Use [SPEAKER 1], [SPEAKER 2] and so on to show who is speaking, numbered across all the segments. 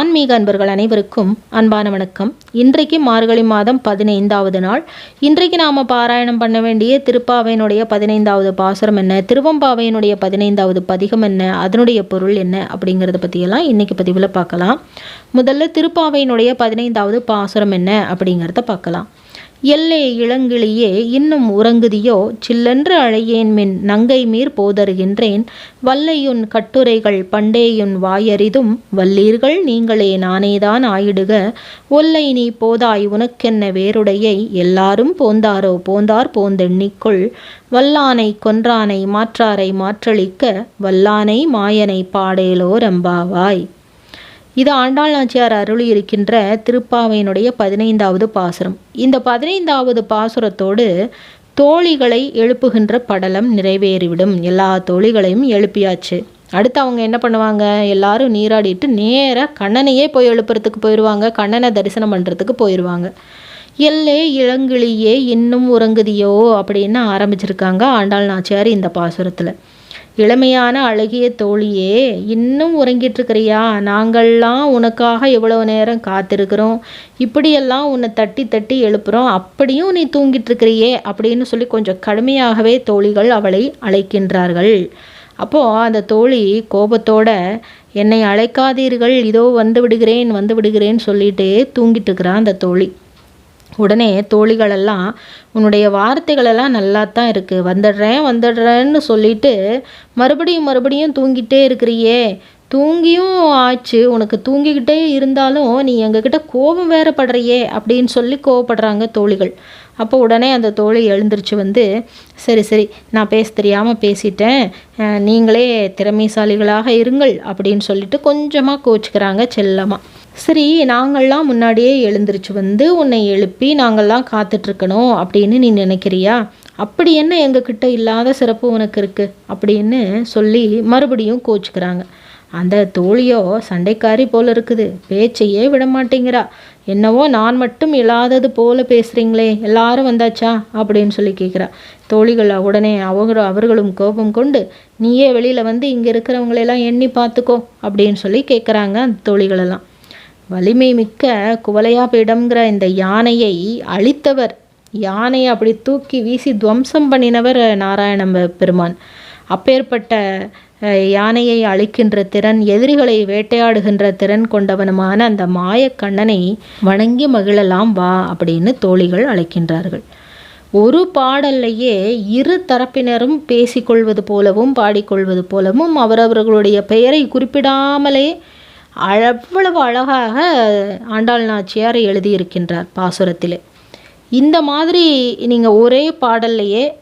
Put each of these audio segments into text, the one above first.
[SPEAKER 1] ஆன்மீக அன்பர்கள் அனைவருக்கும் அன்பான வணக்கம். இன்றைக்கு மார்கழி மாதம் பதினைந்தாவது நாள். இன்றைக்கு நாம் பாராயணம் பண்ண வேண்டிய திருப்பாவையினுடைய பதினைந்தாவது பாசுரம் என்ன திருவம்பாவையினுடைய பதினைந்தாவது பதிகம் என்ன அதனுடைய பொருள் என்ன அப்படிங்கிறத பற்றியெல்லாம் இன்றைக்கி பதிவில் பார்க்கலாம். முதல்ல திருப்பாவையினுடைய பதினைந்தாவது பாசுரம் என்ன அப்படிங்கிறத பார்க்கலாம். எல்லே இளங்கிளியே இன்னும் உறங்குதியோ? சில்லென்று அழையேன் மின் நங்கை மீர் போதருகின்றேன் வல்லையுன் கட்டுரைகள் பண்டேயுன் வாயறிதும் வல்லீர்கள் நீங்களே நானேதான் ஆயிடுக. ஒல்லை நீ போதாய் உனக்கென்ன வேறுடையை? எல்லாரும் போந்தாரோ? போந்தார் போந்தெண்ணிக்குள். வல்லானை கொன்றானை மாற்றாரை மாற்றளிக்க வல்லானை மாயனை பாடேலோ ரம்பாவாய். இது ஆண்டாள் நாச்சியார் அருள் இருக்கின்ற திருப்பாவையினுடைய பதினைந்தாவது பாசுரம். இந்த பதினைந்தாவது பாசுரத்தோடு தோழிகளை எழுப்புகின்ற படலம் நிறைவேறிவிடும். எல்லா தோழிகளையும் எழுப்பியாச்சு. அடுத்து அவங்க என்ன பண்ணுவாங்க? எல்லாரும் நீராடிட்டு நேராக கண்ணனையே போய் எழுப்புறதுக்கு போயிடுவாங்க கண்ணனை தரிசனம் பண்ணுறதுக்கு போயிடுவாங்க எல்லே இளங்கிளியே இன்னும் உறங்குதியோ? அப்படின்னு ஆரம்பிச்சிருக்காங்க ஆண்டாள் நாச்சியார் இந்த பாசுரத்தில். இளமையான அழகிய தோழியே இன்னும் உறங்கிட்டுருக்கிறியா? நாங்கள்லாம் உனக்காக எவ்வளவு நேரம் காத்திருக்கிறோம். இப்படியெல்லாம் உன்னை தட்டி தட்டி எழுப்புகிறோம் அப்படியும் நீ தூங்கிட்டுருக்கிறியே அப்படின்னு சொல்லி கொஞ்சம் கடுமையாகவே தோழிகள் அவளை அழைக்கின்றார்கள். அப்போது அந்த தோழி கோபத்தோட என்னை அழைக்காதீர்கள். இதோ வந்து விடுகிறேன் வந்து விடுகிறேன்னு சொல்லிட்டு தூங்கிட்டு இருக்கிறான் அந்த தோழி. உடனே தோழிகளெல்லாம் உன்னுடைய வார்த்தைகளெல்லாம் நல்லா தான் இருக்குது வந்துடுறேன் வந்துடுறேன்னு சொல்லிட்டு மறுபடியும் மறுபடியும் தூங்கிட்டே இருக்கிறியே. தூங்கியும் ஆச்சு. உனக்கு தூங்கிக்கிட்டே இருந்தாலும் நீ எங்ககிட்ட கோபம் வேற படுறியே அப்படின்னு சொல்லி கோவப்படுறாங்க தோழிகள். அப்போ உடனே அந்த தோழி எழுந்திரிச்சு வந்து சரி சரி நான் பேச தெரியாமல் பேசிட்டேன். நீங்களே திறமைசாலிகளாக இருங்கள் அப்படின்னு சொல்லிட்டு கொஞ்சமாக கோச்சுக்கிறாங்க செல்லமாக சரி நாங்கள்லாம் முன்னாடியே எழுந்திரிச்சு வந்து உன்னை எழுப்பி நாங்கள்லாம் காத்துட்ருக்கணும் அப்படின்னு நீ நினைக்கிறியா? அப்படி என்ன எங்ககிட்ட இல்லாத சிறப்பு உனக்கு இருக்குது அப்படின்னு சொல்லி மறுபடியும் கோச்சுக்கிறாங்க. அந்த தோழியோ சண்டைக்காரி போல இருக்குது. பேச்சையே விட மாட்டேங்கிறா. என்னவோ நான் மட்டும் இல்லாதது போல பேசுகிறீங்களே எல்லாரும் வந்தாச்சா? அப்படின்னு சொல்லி கேட்குறா தோழிகள் உடனே அவங்க அவர்களும் கோபம் கொண்டு நீயே வெளியில் வந்து இங்கே இருக்கிறவங்களெல்லாம் எண்ணி பார்த்துக்கோ அப்படின்னு சொல்லி கேட்குறாங்க அந்த தோழிகளெல்லாம். வலிமை மிக்க குவலையாபீடம்ங்கிற இந்த யானையை அழித்தவர். யானையை அப்படி தூக்கி வீசி துவம்சம் பண்ணினவர் நாராயண பெருமான். அப்பேற்பட்ட யானையை அழிக்கின்ற திறன் எதிரிகளை வேட்டையாடுகின்ற திறன் கொண்டவனுமான அந்த மாயக்கண்ணனை வணங்கி மகிழலாம் வா அப்படின்னு தோழிகள் அழைக்கின்றார்கள். ஒரு பாடல்லையே இரு தரப்பினரும் பேசிக்கொள்வது போலவும் பாடிக்கொள்வது போலவும் அவரவர்களுடைய பெயரை குறிப்பிடாமலே அவ்வளவு அழகாக ஆண்டாள் நாச்சியார் எழுதியிருக்கின்றார் பாசுரத்திலே. இந்த மாதிரி நீங்கள் ஒரே பாடல்லையே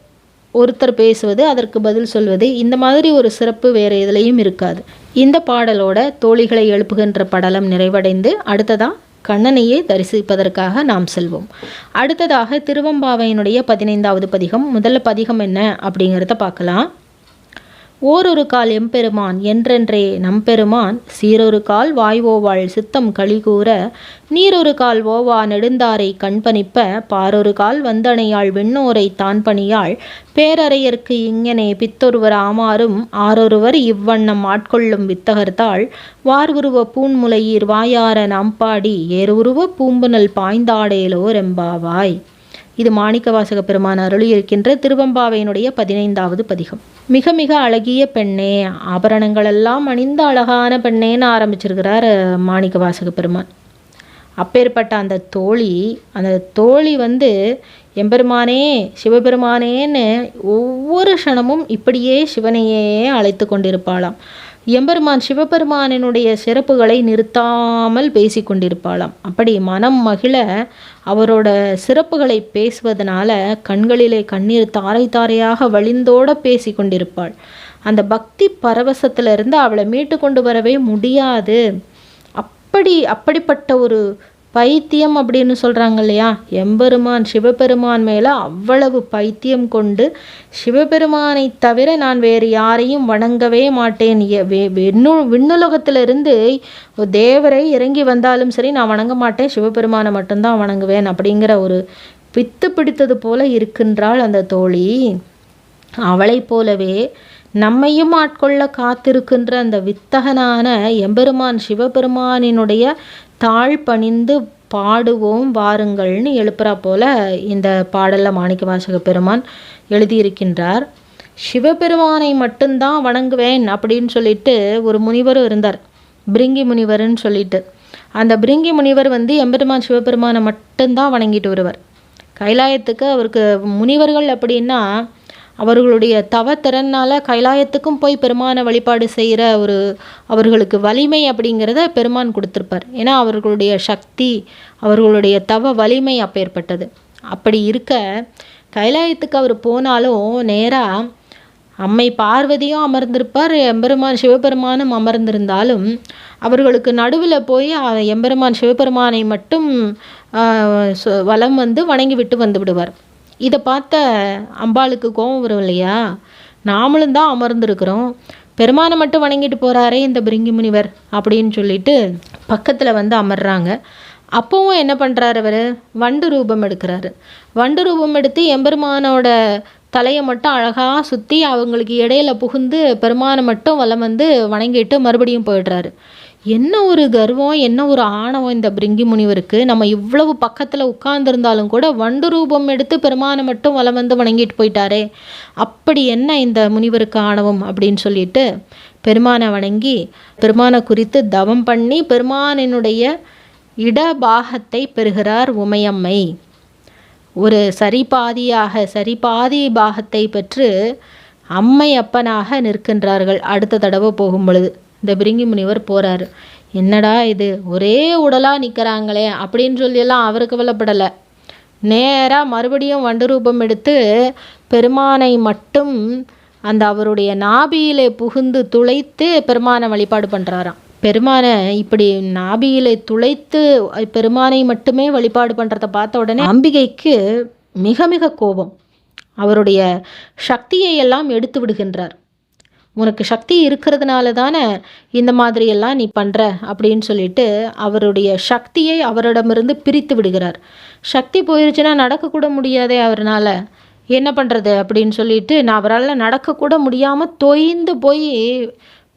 [SPEAKER 1] ஒருத்தர் பேசுவது அதற்கு பதில் சொல்வது இந்த மாதிரி ஒரு சிறப்பு வேறு எதுலேயும் இருக்காது. இந்த பாடலோட தோழிகளை எழுப்புகின்ற படலம் நிறைவடைந்து அடுத்ததாக கண்ணனையே தரிசிப்பதற்காக நாம் செல்வோம். அடுத்ததாக திருவம்பாவையினுடைய பதினைந்தாவது பதிகம் முதல்ல பதிகம் என்ன அப்படிங்கிறத பார்க்கலாம். ஓரொரு கால் எம்பெருமான் என்றென்றே நம்பெருமான். சீரொரு கால் வாய்வோவாள் சித்தம் கழிகூற நீரொரு கால் ஓவா நெடுந்தாரை கண்பணிப்ப பாரொரு கால் வந்தனையாள் விண்ணோரை தான் பணியாள் பேரறையர்க்கு இங்கனே பித்தொருவர் ஆமாறும் ஆரொருவர் இவ்வண்ணம் ஆட்கொள்ளும் வித்தகர்த்தாள். வார்வுருவ பூன்முலையீர் வாயார நம்பாடி ஏறுருவ பூம்புனல் பாய்ந்தாடேலோ ரெம்பாவாய் இது மாணிக்கவாசக பெருமான் அருளி இருக்கின்ற திருவம்பாவையினுடைய பதினைந்தாவது பதிகம். மிக மிக அழகிய பெண்ணே ஆபரணங்களெல்லாம் அணிந்த அழகான பெண்ணேன்னு ஆரம்பிச்சிருக்கிறார் மாணிக்கவாசக பெருமான். அப்பேற்பட்ட அந்த தோழி அந்த தோழி வந்து எம்பெருமானே சிவபெருமானேன்னு ஒவ்வொரு க்ஷணமும் இப்படியே சிவனையே அழைத்து கொண்டிருப்பாளாம். எம்பெருமான் சிவபெருமானினுடைய சிறப்புகளை நிறுத்தாமல் பேசி கொண்டிருப்பாளாம். அப்படி மனம் மகிழ அவரோட சிறப்புகளை பேசுவதனால கண்களிலே கண்ணீர் தாரை தாரையாக வழிந்தோட பேசி கொண்டிருப்பாள். அந்த பக்தி பரவசத்திலிருந்து அவளை மீட்டு கொண்டு வரவே முடியாது. அப்படி அப்படிப்பட்ட ஒரு பைத்தியம் அப்படின்னு சொல்கிறாங்க இல்லையா எம்பெருமான் சிவபெருமான் மேலே அவ்வளவு பைத்தியம் கொண்டு சிவபெருமானை தவிர நான் வேறு யாரையும் வணங்கவே மாட்டேன். விண்ணு விண்ணுலகத்திலிருந்து தேவரை இறங்கி வந்தாலும் சரி நான் வணங்க மாட்டேன். சிவபெருமானை மட்டும்தான் வணங்குவேன் அப்படிங்கிற ஒரு பித்து பிடித்தது போல இருக்கின்றாள் அந்த தோழி. அவளை போலவே நம்மையும் ஆட்கொள்ள காத்திருக்கின்ற அந்த வித்தகனான எம்பெருமான் சிவபெருமானினுடைய தாழ் பணிந்து பாடுவோம் வாருங்கள்னு எழுப்புறா போல இந்த பாடலில் மாணிக்க வாசக பெருமான் எழுதியிருக்கின்றார். சிவபெருமானை மட்டும்தான் வணங்குவேன் அப்படின்னு சொல்லிட்டு ஒரு முனிவரும் இருந்தார். பிரிங்கி முனிவர்னு சொல்லிட்டு. அந்த பிரிங்கி முனிவர் வந்து எம்பெருமான் சிவபெருமானை மட்டும்தான் வணங்கிட்டு வருவார். கைலாயத்துக்கு அவருக்கு முனிவர்கள் அப்படின்னா அவர்களுடைய தவத்திறனால் கைலாயத்துக்கும் போய் பெருமானை வழிபாடு செய்கிற ஒரு அவர்களுக்கு வலிமை அப்படிங்கிறத பெருமான் கொடுத்துருப்பார். ஏன்னா அவர்களுடைய சக்தி அவர்களுடைய தவ வலிமை அப்பேற்பட்டது. அப்படி இருக்க கைலாயத்துக்கு அவர் போனாலும் நேராக அம்மை பார்வதியும் அமர்ந்திருப்பார் எம்பெருமான் சிவபெருமானும் அமர்ந்திருந்தாலும் அவர்களுக்கு நடுவில் போய் எம்பெருமான் சிவபெருமானை மட்டும் வலம் வந்து வணங்கி விட்டு வந்து விடுவார். இதை பார்த்த அம்பாளுக்கு கோபம் வரும் இல்லையா? நாமளும் தான் அமர்ந்திருக்கிறோம். பெருமானை மட்டும் வணங்கிட்டு போகிறாரே இந்த பிரிங்கி முனிவர் அப்படின்னு சொல்லிட்டு பக்கத்தில் வந்து அமர்றாங்க. அப்போவும் என்ன பண்ணுறாரு அவர்? வண்டு ரூபம் எடுக்கிறாரு. வண்டு ரூபம் எடுத்து எம்பெருமானோட தலையை மட்டும் அழகாக சுற்றி அவங்களுக்கு இடையில புகுந்து பெருமானை மட்டும் வலம் வந்து வணங்கிட்டு மறுபடியும் போயிடுறாரு. என்ன ஒரு கர்வம் என்ன ஒரு ஆணவம் இந்த பிரிங்கி முனிவருக்கு? நம்ம இவ்வளவு பக்கத்தில் உட்கார்ந்துருந்தாலும் கூட வண்டு ரூபம் எடுத்து பெருமானை மட்டும் வலம் வந்து வணங்கிட்டு போயிட்டாரே. அப்படி என்ன இந்த முனிவருக்கு ஆணவம் அப்படின்னு சொல்லிட்டு பெருமானை வணங்கி பெருமானை குறித்து தவம் பண்ணி பெருமானினுடைய இடபாகத்தை பெறுகிறார் உமையம்மை. ஒரு சரிபாதியாக சரிபாதி பாகத்தை பெற்று அம்மை அப்பனாக நிற்கின்றார்கள் அடுத்த தடவை போகும் பொழுது. இந்த பிரிங்கி முனிவர் போகிறாரு என்னடா இது? ஒரே உடலாக நிற்கிறாங்களே அப்படின்னு சொல்லியெல்லாம் அவர் கவலைப்படலை. நேராக மறுபடியும் வண்டு ரூபம் எடுத்து பெருமானை மட்டும் அந்த அவருடைய நாபியிலே புகுந்து துளைத்து பெருமானை வழிபாடு பண்ணுறாராம் பெருமானை இப்படி நாபியிலே துளைத்து பெருமானை மட்டுமே வழிபாடு பண்ணுறத பார்த்த உடனே அம்பிகைக்கு மிக மிக கோபம். அவருடைய சக்தியை எல்லாம் எடுத்து விடுகின்றார். உனக்கு சக்தி இருக்கிறதுனால தானே இந்த மாதிரியெல்லாம் நீ பண்ணுற அப்படின்னு சொல்லிட்டு அவருடைய சக்தியை அவரிடமிருந்து பிரித்து விடுகிறார். சக்தி போயிருச்சுன்னா நடக்கக்கூட முடியாதே அவரால் என்ன பண்ணுறது அப்படின்னு சொல்லிட்டு நான் அவரால் நடக்கக்கூட முடியாமல் தொய்ந்து போய்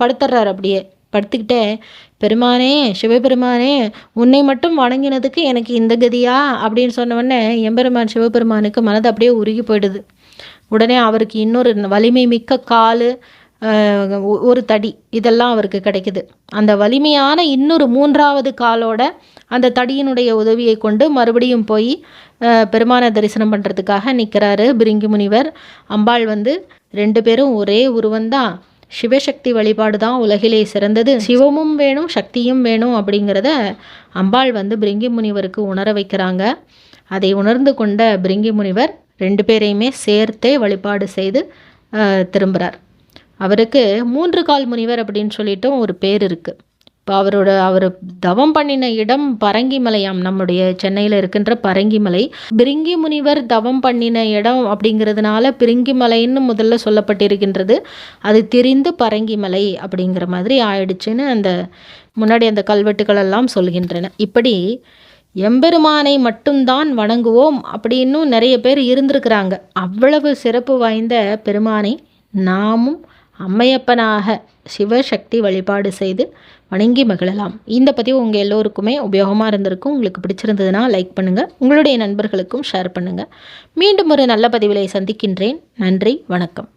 [SPEAKER 1] படுத்துடுறார் அப்படியே. படுத்துக்கிட்டே பெருமானே சிவபெருமானே உன்னை மட்டும் வணங்கினதுக்கு எனக்கு இந்த கதியா? அப்படின்னு சொன்னவொடனே எம்பெருமான் சிவபெருமானுக்கு மனது அப்படியே உருகி போயிடுது. உடனே அவருக்கு இன்னொரு வலிமை மிக்க கால் ஒரு தடி இதெல்லாம் அவருக்கு கிடைக்குது. அந்த வலிமையான இன்னொரு மூன்றாவது காலோட அந்த தடியினுடைய உதவியை கொண்டு மறுபடியும் போய் பெருமான தரிசனம் பண்ணுறதுக்காக நிற்கிறாரு பிரிங்கி முனிவர். அம்பாள் வந்து ரெண்டு பேரும் ஒரே உருவந்தான் சிவசக்தி வழிபாடு தான் உலகிலே சிறந்தது. சிவமும் வேணும் சக்தியும் வேணும் அப்படிங்கிறத அம்பாள் வந்து பிரிங்கி முனிவருக்கு உணர வைக்கிறாங்க. அதை உணர்ந்து கொண்ட பிரிங்கி முனிவர் ரெண்டு பேரையுமே சேர்த்தே வழிபாடு செய்து திரும்புகிறார் அவருக்கு மூன்று கால் முனிவர் அப்படின்னு சொல்லிட்டும் ஒரு பேர் இருக்குது இப்போ அவரோட அவர் தவம் பண்ணின இடம் பரங்கிமலையாம் நம்முடைய சென்னையில் இருக்கின்ற பரங்கிமலை. பிரிங்கி முனிவர் தவம் பண்ணின இடம் அப்படிங்கிறதுனால பிரிங்கிமலைன்னு முதல்ல சொல்லப்பட்டிருக்கின்றது. அது தெரிந்து பரங்கிமலை அப்படிங்கிற மாதிரி ஆயிடுச்சுன்னு அந்த முன்னாடி அந்த கல்வெட்டுகள் எல்லாம் சொல்கின்றன. இப்படி எம்பெருமானை மட்டும்தான் வணங்குவோம் அப்படின்னும் நிறைய பேர் இருந்திருக்கிறாங்க. அவ்வளவு சிறப்பு வாய்ந்த பெருமானை நாமும் அம்மையப்பனாக சிவசக்தி வழிபாடு செய்து வணங்கி மகிழலாம். இந்த பதிவு உங்கள் எல்லோருக்குமே உபயோகமாக இருந்திருக்கும். உங்களுக்கு பிடிச்சிருந்ததுன்னா லைக் பண்ணுங்கள் உங்களுடைய நண்பர்களுக்கும் ஷேர் பண்ணுங்கள் மீண்டும் ஒரு நல்ல பதிவிலை சந்திக்கின்றேன். நன்றி வணக்கம்.